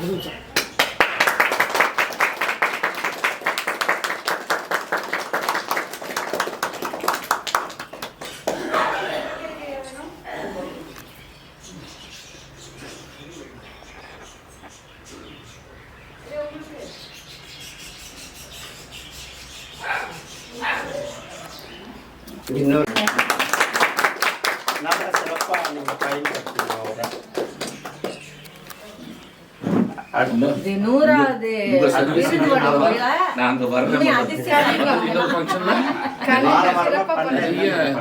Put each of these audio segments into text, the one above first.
감사합니다. 진짜. Minor. Napakasarap pa ng kain ko. வார வாரமா பண்ண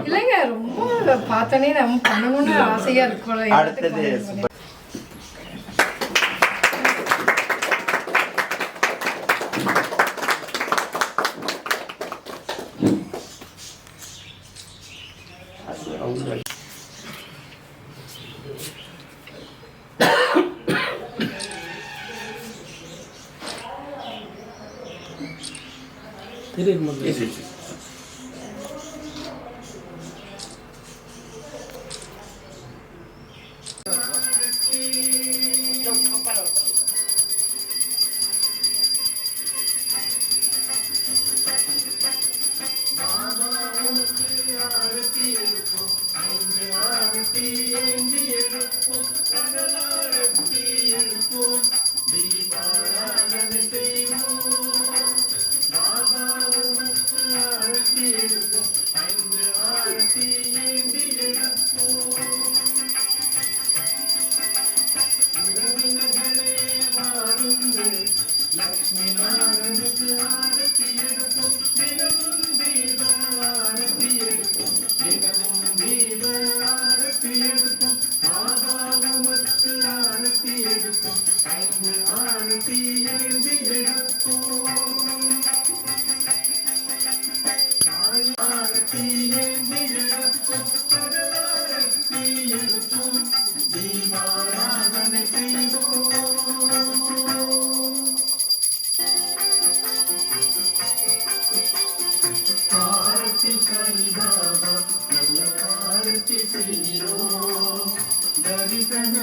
இல்லைங்க ரொம்ப பார்த்தோன்னே நம்ம பண்ணணும்னு ஆசையா இருக்கும் அடுத்தது அது அவங்க Thank you.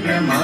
your man.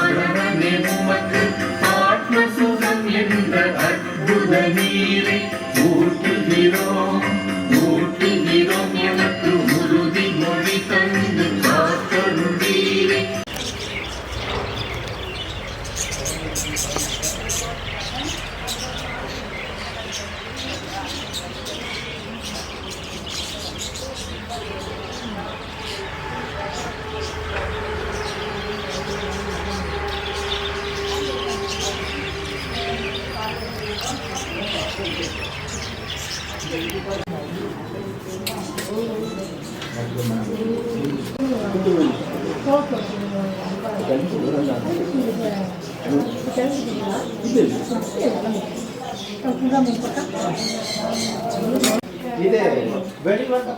வெளிவந்த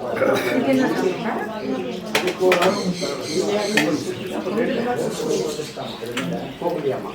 போக முடியாமா